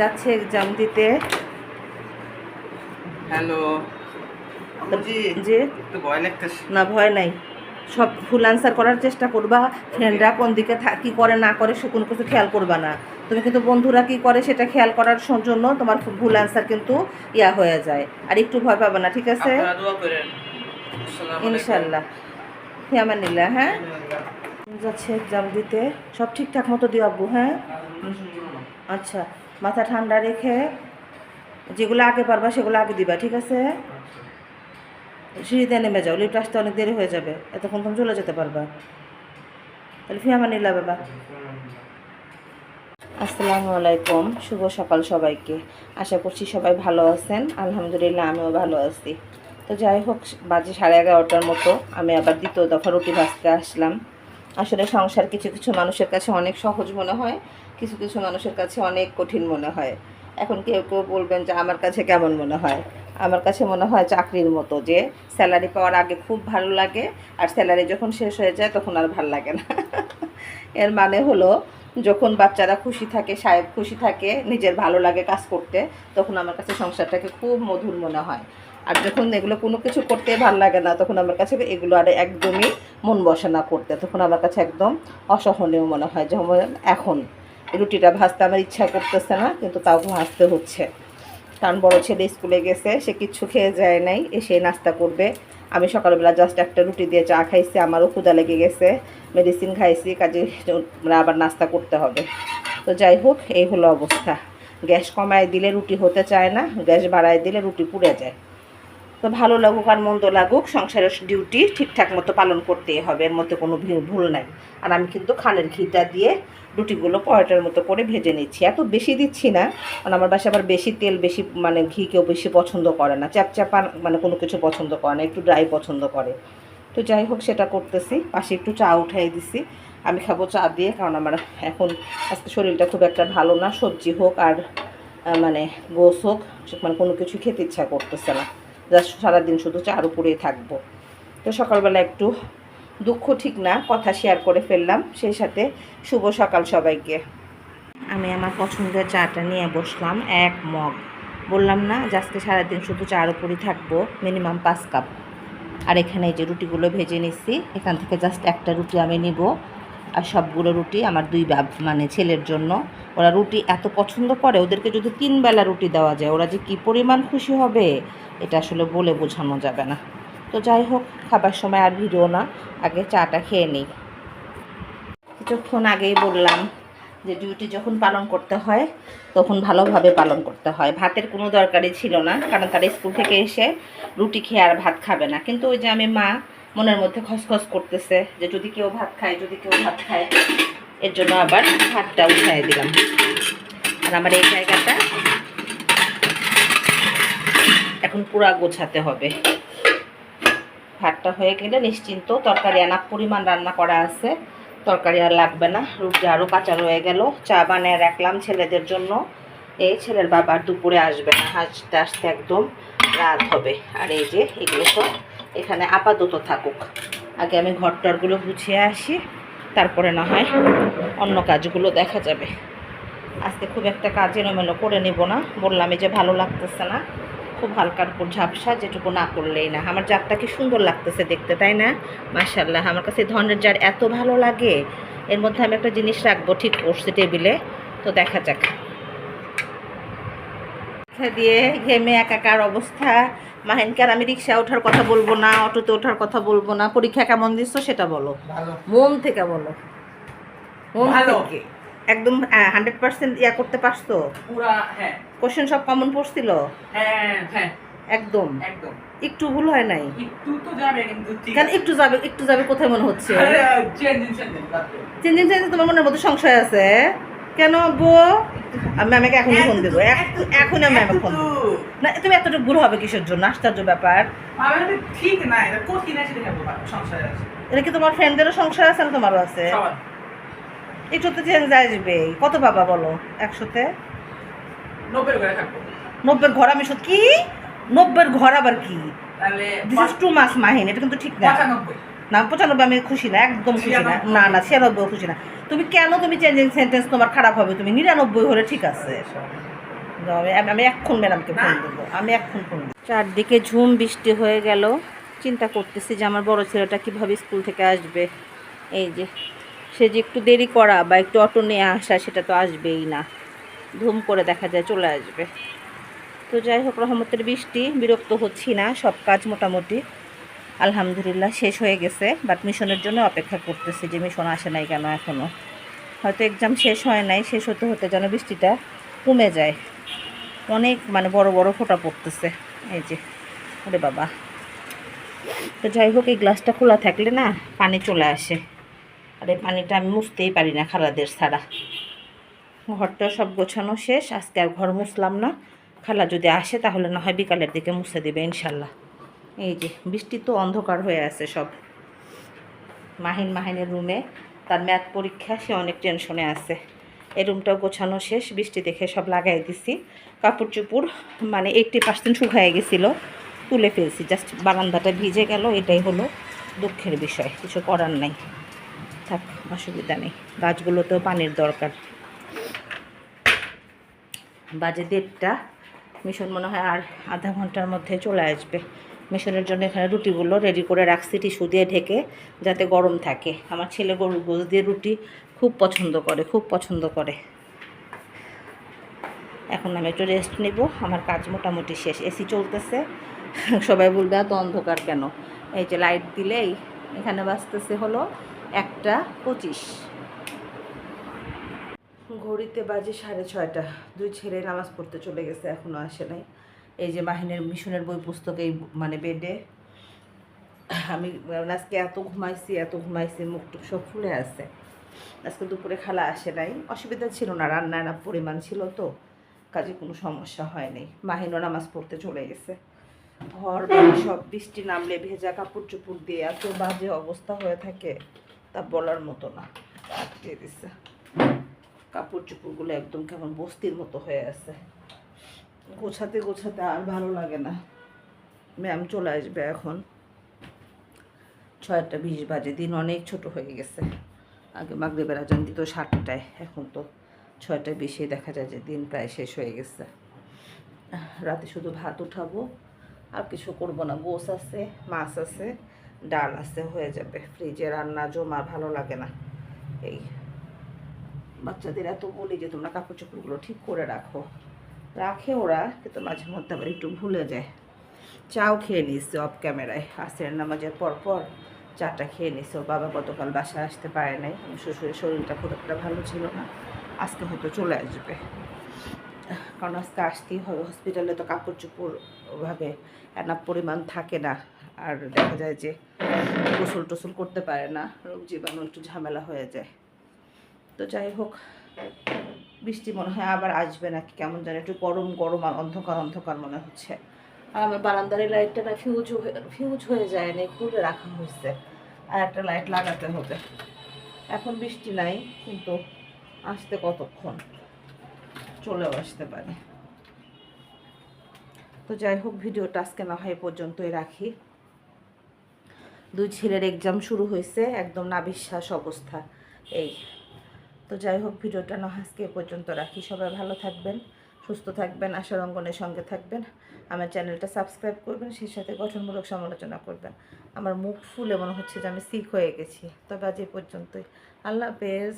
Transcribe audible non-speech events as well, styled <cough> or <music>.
যাচ্ছে এক্সাম দিতে। হ্যালো যে না ভয় নাই। সব ফুল আনসার করার চেষ্টা করবা। ফ্রেন্ডরা কোন দিকে কি করে না করে সে কোনো কিছু খেয়াল করবা না। তুমি কিন্তু বন্ধুরা কি করে সেটা খেয়াল করার জন্য তোমার ভুল আনসার কিন্তু ইয়া হয়ে যায়। আর একটু ভয় পাবে না ঠিক আছে। ইনশাল্লাহ ফিয়ামানিল্লাহ হ্যাঁ? যাচ্ছে এক্সাম দিতে। সব ঠিকঠাক মতো দিও আব্বু হ্যাঁ? আচ্ছা। মাথা ঠান্ডা রেখে যেগুলো আগে পারবা সেগুলো আগে দিবা, ঠিক আছে? সিঁড়িতে নেমে যাও লিফট আসতে অনেক দেরি হয়ে যাবে, এতক্ষণ তুমি চলে যেতে পারবা। তাহলে ফিয়ামানিল্লাহ বাবা আসসালামু আলাইকুম, শুভ সকাল সবাইকে। আশা করছি সবাই ভালো আছেন। আলহামদুলিল্লাহ, আমিও ভালো আছি। তো যাই হোক, বাজে সাড়ে এগারোটার মতো, আমি আবার দ্বিতীয় দফা রুটি ভাজতে আসলাম। আসলে সংসার কিছু কিছু মানুষের কাছে অনেক সহজ মনে হয়। কিছু কিছু মানুষের কাছে অনেক কঠিন মনে হয়। এখন কেউ কেউ বলবেন যে, আমার কাছে কেমন মনে হয়? আমার কাছে মনে হয় চাকরির মতো যে, স্যালারি পাওয়ার আগে খুব ভালো লাগে আর স্যালারি যখন শেষ হয়ে যায় তখন আর ভালো লাগে না। <laughs> এর মানে হলো, যখন বাচ্চারা খুশি থাকে, সাহেব খুশি থাকে, নিজের ভালো লাগে কাজ করতে, তখন আমার কাছে সংসারটাকে খুব মধুর মনে হয়। আর যখন এগুলো কোনো কিছু করতে ভালো লাগে না, তখন আমার কাছে এগুলো আর একদমই মন বসে না করতে। তখন আমার কাছে একদম অসহনীয় মনে হয়, যেমন এখন। রুটিটা ভাজতে আমার ইচ্ছা করতেছে না, কিন্তু তাও ভাজতে হচ্ছে। কারণ বড় ছেলে স্কুলে গেছে, সে কিচ্ছু খেয়ে যায় নাই, এসে নাস্তা করবে। আমি সকালবেলা জাস্ট একটা রুটি দিয়ে চা খাইছি, আমারও ক্ষুদা লেগে গেছে। মেডিসিন খাইছি, কাজে আবার নাস্তা করতে হবে। তো যাই হোক, এই হলো অবস্থা। গ্যাস কমায় দিলে রুটি হতে চায় না, গ্যাস বাড়ায় দিলে রুটি পুড়ে যায়। তো ভালো লাগুক আর মন্দ লাগুক, সংসারের ডিউটি ঠিকঠাক মতো পালন করতেই হবে, এর মধ্যে কোনো ভুল নাই। আর আমি কিন্তু খানের ঘিটা দিয়ে রুটিগুলো পরোটার মতো করে ভেজে নিচ্ছি। এত বেশি দিচ্ছি না, কারণ আমার বাসায় আবার বেশি তেল, বেশি মানে ঘি কেউ বেশি পছন্দ করে না। চ্যাপচ্যাপা মানে কোনো কিছু পছন্দ করে না, একটু ড্রাই পছন্দ করে। তো যাই হোক, সেটা করতেছি। পাশে একটু চা উঠাই দিছি। আমি খাব চা দিয়ে, কারণ আমার এখন আজকে শরীরটা খুব একটা ভালো না। সবজি হোক আর মানে গোস হোক মানে কোনো কিছু খেতে ইচ্ছা করতেছে না। জাস্ট সারাদিন শুধু চার উপরেই থাকব। তো সকালবেলা একটু দুঃখ ঠিক না, কথা শেয়ার করে ফেললাম। সেই সাথে শুভ সকাল সবাইকে। আমি আমার পছন্দের চাটা নিয়ে বসলাম, এক মগ। বললাম না আজকে সারাদিন শুধু চার উপরই থাকব মিনিমাম পাঁচ কাপ আর এখানে যে রুটিগুলো ভেজে নিচ্ছি, এখান থেকে জাস্ট একটা রুটি আমি নিব। আর সবগুলো রুটি আমার দুই বাব মানে ছেলের জন্য। ওরা রুটি এত পছন্দ করে, ওদেরকে যদি তিন বেলা রুটি দেওয়া যায়, ওরা যে কী পরিমাণ খুশি হবে, এটা আসলে বলে বোঝানো যাবে না। তো যাই হোক, খাবার সময় আর ভিডিও না, আগে চাটা খেয়ে নিই। কিছুক্ষণ আগেই বললাম যে ডিউটি যখন পালন করতে হয়, তখন ভালোভাবে পালন করতে হয়। ভাতের কোনো দরকারই ছিল না, কারণ তারা স্কুল থেকে এসে রুটি খেয়ে আর ভাত খাবে না। কিন্তু ওই যে আমি মা মনের মধ্যে খসখস করতেছে যে যদি কেউ ভাত খায়, যদি কেউ ভাত খায়, এর জন্য আবার ভাতটা উঠাই দিলাম। আর আমার এই জায়গাটা এখন পুরা গোছাতে হবে। ভাতটা হয়ে গেলে নিশ্চিন্ত তরকারি আনাপ পরিমাণ রান্না করা আছে। তরকারি আর লাগবে না, রুটি আরও কাঁচা রয়ে গেল। চা বানিয়ে রাখলাম ছেলেদের জন্য। এই ছেলের বাবার দুপুরে আসবে না আসতে আসতে একদম রাত হবে। আর এই যে এগুলো সব এখানে আপাতত থাকুক। আগে আমি ঘর টরগুলো গুছিয়ে আসি, তারপরে না হয় অন্য কাজগুলো দেখা যাবে। আজকে খুব একটা কাজ এলোমেলো করে নেব না, বললাম এই যে ভালো লাগতেছে না, খুব হালকার উপর ঝাপসা যেটুকু না করলেই না। আমার জারটা কি সুন্দর লাগতেছে দেখতে, তাই না? মার্শাল্লাহ আমার কাছে এই ধরনের জার এত ভালো লাগে। এর মধ্যে আমি একটা জিনিস রাখব ঠিক করছি টেবিলে, তো দেখা যাক। দিয়ে ঘেমে একাকার অবস্থা মাহিনকার আমি রিক্সা ওঠার কথা বলব না অটোতে ওঠার কথা বলব না পরীক্ষা কেমন দিচ্ছ সেটা বলো মন থেকে বলো মন থেকে একদম হান্ড্রেড পার্সেন্ট ইয়া করতে পারছ হ্যাঁ কোশ্চেন সব কমন পড়ছিল হ্যাঁ হ্যাঁ একদম একটু ভুল হয় নাই কেন একটু যাবে একটু যাবে কোথায় মনে হচ্ছে চেঞ্জ চেঞ্জ তোমার মনের মধ্যে সংশয় আছে কেন বো আমি এখনই ফোন দেবো। আমি ফোন না তুমি এতটুকু ভুল হবে কিসের জন্য? আশ্চর্য ব্যাপার। ঠিক না এটা সংসার কি তোমার ফ্রেন্ডদেরও সংশয় আছে না তোমারও আছে? একটু তো চেঞ্জ আসবে কত বাবা বলো? একশোতে? নব্বের ঘর আমি কি? নব্বের ঘর আবার কি? দিস ইজ টু মাস মাহিন এটা কিন্তু ঠিক না। না পঁচানব্বই আমি খুশি না একদম খুশি না। না না ছিয়ানব্বই খুশি না। তুমি কেন তুমি চেঞ্জিং সেন্টেন্স তোমার খারাপ হবে? তুমি নিরানব্বই হলে ঠিক আছে। আমি আমি এক্ষুন ম্যাডামকে ফোন দেবো আমি এক্ষুন ফোন চারদিকে ঝুম বৃষ্টি হয়ে গেল। চিন্তা করতেছি যে আমার বড় ছেলেটা কীভাবে স্কুল থেকে আসবে। এই যে সে যে একটু দেরি করা বা একটু অটো নিয়ে আসা সেটা তো আসবেই না। ধুম করে দেখা যায় চলে আসবে। তো যাই হোক রহমতের বৃষ্টি বিরক্ত হচ্ছি না সব কাজ মোটামুটি। আলহামদুলিল্লাহ, শেষ হয়ে গেছে বাট মিশনের জন্য অপেক্ষা করতেছি যে মিশন আসে নাই কেন এখনও হয়তো এক্সাম শেষ হয় নাই, শেষ হতে হতে যেন বৃষ্টিটা কমে যায়। অনেক মানে বড় বড় ফোঁটা পড়তেছে। এই যে, ওরে বাবা। তো যাই হোক, এই গ্লাসটা খোলা থাকলে না পানি চলে আসে। আর এই পানিটা আমি মুছতেই পারি না খালাদের ছাড়া। ঘরটা সব গোছানো শেষ, আজকে আর ঘর মুছলাম না। খালা যদি আসে তাহলে না হয় বিকালের দিকে মুছে দেবে, ইনশাল্লাহ। এই যে, বৃষ্টি তো অন্ধকার হয়ে আছে সব। মাহিন মাহিনের রুমে, তার ম্যাথ পরীক্ষা, সে অনেক টেনশনে আছে। এই রুমটাও গোছানো শেষ, বৃষ্টি দেখে সব লাগাই দিছি। কাপড় চুপড় মানে এইটটি পার্সেন্ট শুকায় গেছিল, তুলে ফেলছি জাস্ট বারান্দাটা ভিজে গেল, এটাই হলো দুঃখের বিষয়, কিছু করার নাই। থাক, অসুবিধা নেই, গাছগুলোতেও পানির দরকার। বাজে দেড়টা মিশন মনে হয় আর আধা ঘণ্টার মধ্যে চলে আসবে। মিশনের জন্য এখানে রুটিগুলো রেডি করে রাখছি টিস্যু দিয়ে ঢেকে যাতে গরম থাকে। আমার ছেলে গরুর গোস দিয়ে রুটি খুব পছন্দ করে, খুব পছন্দ করে। এখন আমি একটু রেস্ট নেব। আমার কাজ মোটামুটি শেষ। এসি চলতেছে। <laughs> সবাই বলবে, এত অন্ধকার কেন? এই যে লাইট দিলেই এখানে বাজতেছে হলো একটা পঁচিশ। ঘড়িতে বাজে সাড়ে ছয়টা। দুই ছেলে নামাজ পড়তে চলে গেছে এখনও আসে নাই। এই যে মাহিনের মিশনের বই পুস্তক এই মানে বেডে। আমি আজকে এত ঘুমাইছি এত ঘুমাইছি, মুখ টুক সব ফুলে আছে। আজকে দুপুরে খালা আসে নাই। অসুবিধা ছিল না, রান্নার পরিমাণ ছিল তো, কাজে কোনো সমস্যা হয়নি। মাহিনও নামাজ পড়তে চলে গেছে। ঘর সব বৃষ্টি নামলে ভেজা কাপড় চোপড় দিয়ে এত বাজে অবস্থা হয়ে থাকে, তা বলার মতো না। আটকে দিছে। কাপড় চোপড়গুলো একদম কেমন বস্তির মতো হয়ে আছে। গোছাতে গোছাতে আর ভালো লাগে না। ম্যাম চলে আসবে এখন। ছয়টা বিশ বাজে, দিন অনেক ছোট হয়ে গেছে। আগে মাগরিবের আজান দিত সাতটায়, এখন তো ছয়টা বিশে দেখা যায় যে দিন প্রায় শেষ হয়ে গেছে। রাতে শুধু ভাত উঠাবো, আর কিছু করব না। গোস আছে, মাছ আছে, ডাল আছে, হয়ে যাবে। ফ্রিজে রান্না জমা, ভালো লাগে না। এই বাচ্চাদের এত বলি যে তোমরা কাপড় চোপড়গুলো ঠিক করে রাখো। রাখে ওরা, কিন্তু মাঝে মধ্যে আবার একটু ভুলে যায়। চাও খেয়ে নিচ্ছে অফ ক্যামেরায় আসের নামাজের পর পর চাটা খেয়ে নিচ্ছে ওর বাবা গতকাল বাসায় আসতে পারে নাই। শ্বশুরের শরীরটা খুব একটা ভালো ছিল না। আজকে হয়তো চলে আসবে। কারণ আজকে আসতেই হবে। হসপিটালে তো কাপড় চোপড় ওভাবে এনার পরিমাণ থাকে না। আর দেখা যায় যে গোসল টোসল করতে পারে না। রোগ জীবাণু একটু ঝামেলা হয়ে যায়। তো যাই হোক বৃষ্টি মনে হয় আবার আসবে নাকি? কেমন যেন একটু গরম গরম আর অন্ধকার অন্ধকার মনে হচ্ছে। আর আমার বারান্দার লাইটটা না ফিউজ ফিউজ হয়ে যায় না খুলে রাখা হয়েছে। আর একটা লাইট লাগাতে হবে। এখন বৃষ্টি নাই, কিন্তু আসতে কতক্ষণ? চলেও আসতে পারে। তো যাই হোক, ভিডিওটা আজকে না হয় পর্যন্তই রাখি। দুই ছেলের এক্সাম শুরু হয়েছে, একদম নাবিশ্বাস অবস্থা। এই তো যাই হোক, ভিডিওটা না আজকে পর্যন্ত রাখি। সবাই ভালো থাকবেন, সুস্থ থাকবেন, আশার অঙ্গনের সঙ্গে থাকবেন। আমার চ্যানেলটা সাবস্ক্রাইব করবেন, সেই সাথে গঠনমূলক সমালোচনা করবেন। আমার মুখ ফুলে মনে হচ্ছে যে আমি সিক হয়ে গেছি। তবে আজ এ পর্যন্তই। আল্লাহ হাফেজ।